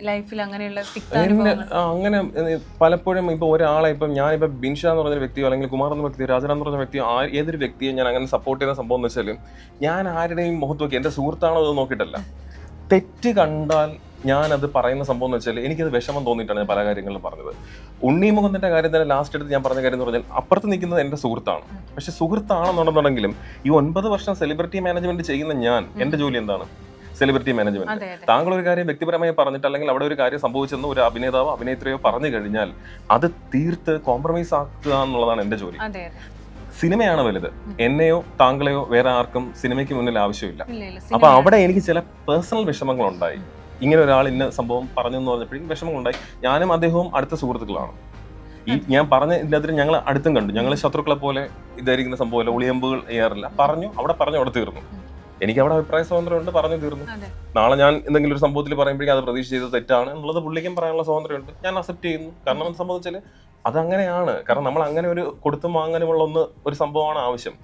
ലൈഫിൽ അങ്ങനെയുള്ള എന്നെ ആ, അങ്ങനെ ഏ, പലപ്പോഴും ഇപ്പൊ ഒരാളെ ഇപ്പം ഞാനിപ്പോ ബിൻഷ എന്ന് പറഞ്ഞ വ്യക്തിയോ അല്ലെങ്കിൽ കുമാർ എന്ന വ്യക്തിയോ രാജന എന്ന് പറഞ്ഞ വ്യക്തിയോ ആ ഏതൊരു വ്യക്തിയെ ഞാൻ അങ്ങനെ സപ്പോർട്ട് ചെയ്യുന്ന സംഭവം എന്ന് വെച്ചാൽ ഞാൻ ആരുടെയും മുഖത്ത് നോക്കി എന്റെ സുഹൃത്താണോ അത് നോക്കിയിട്ടല്ല. തെറ്റ് കണ്ടാൽ ഞാൻ അത് പറയുന്ന സംഭവം എന്ന് വെച്ചാൽ എനിക്കത് വിഷമം തോന്നിയിട്ടാണ് ഞാൻ പല കാര്യങ്ങളിലും പറഞ്ഞത്. ഉണ്ണി മുഖത്തിന്റെ കാര്യം തന്നെ ലാസ്റ്റ് എടുത്ത് ഞാൻ പറഞ്ഞ കാര്യം എന്ന് പറഞ്ഞാൽ അപ്പുറത്ത് നിൽക്കുന്നത് എന്റെ സുഹൃത്താണ്. പക്ഷെ സുഹൃത്താണെന്നുണ്ടെന്നുണ്ടെങ്കിലും ഈ ഒൻപത് വർഷം സെലിബ്രിറ്റി മാനേജ്മെന്റ് ചെയ്യുന്ന ഞാൻ എന്റെ ജോലി എന്താണ്? സെലിബ്രിറ്റി മാനേജ്മെന്റ് താങ്കൾ ഒരു കാര്യം വ്യക്തിപരമായി പറഞ്ഞിട്ട് അല്ലെങ്കിൽ അവിടെ ഒരു കാര്യം സംഭവിച്ചെന്ന് ഒരു അഭിനേതാവോ അഭിനേത്രിയോ പറഞ്ഞു കഴിഞ്ഞാൽ അത് തീർത്ത് കോംപ്രമൈസ് ആക്കുക എന്നുള്ളതാണ് എന്റെ ജോലി. സിനിമയാണ് വലുത്. എന്നെയോ താങ്കളെയോ വേറെ ആർക്കും സിനിമയ്ക്ക് മുന്നിൽ ആവശ്യമില്ല. അപ്പൊ അവിടെ എനിക്ക് ചില പേഴ്സണൽ വിഷമങ്ങൾ ഉണ്ടായി ഇങ്ങനെ ഒരാൾ ഇന്ന സംഭവം പറഞ്ഞു എന്ന് പറഞ്ഞപ്പോഴേക്കും വിഷമങ്ങൾ ഉണ്ടായി ഞാനും അദ്ദേഹവും അടുത്ത സുഹൃത്തുക്കളാണ്. ഈ ഞാൻ പറഞ്ഞ ഇല്ലാത്തതിന് ഞങ്ങൾ അടുത്തും കണ്ടു. ഞങ്ങൾ ശത്രുക്കളെ പോലെ ഇതായിരിക്കുന്ന സംഭവമല്ല ഒളിയമ്പുകൾ ചെയ്യാറില്ല പറഞ്ഞു അവിടെ പറഞ്ഞു അവിടെ തീർന്നു. എനിക്ക് അവിടെ അഭിപ്രായ സ്വാതന്ത്ര്യമുണ്ട് പറഞ്ഞു തീർന്നു. നാളെ ഞാൻ എന്തെങ്കിലും ഒരു സംഭവത്തിൽ പറയുമ്പോഴേക്കും അത് പ്രതീക്ഷ ചെയ്തത് തെറ്റാണ് എന്നുള്ളത് പുള്ളിക്കും പറയാനുള്ള സ്വാതന്ത്ര്യമുണ്ട്. ഞാൻ അക്സെപ്റ്റ് ചെയ്യുന്നു. കാരണം എന്ത് സംഭവിച്ചാൽ അതങ്ങനെയാണ്. കാരണം നമ്മൾ അങ്ങനെ ഒരു കൊടുത്തും വാങ്ങാനുമുള്ള ഒന്ന് ഒരു സംഭവമാണ് ആവശ്യം.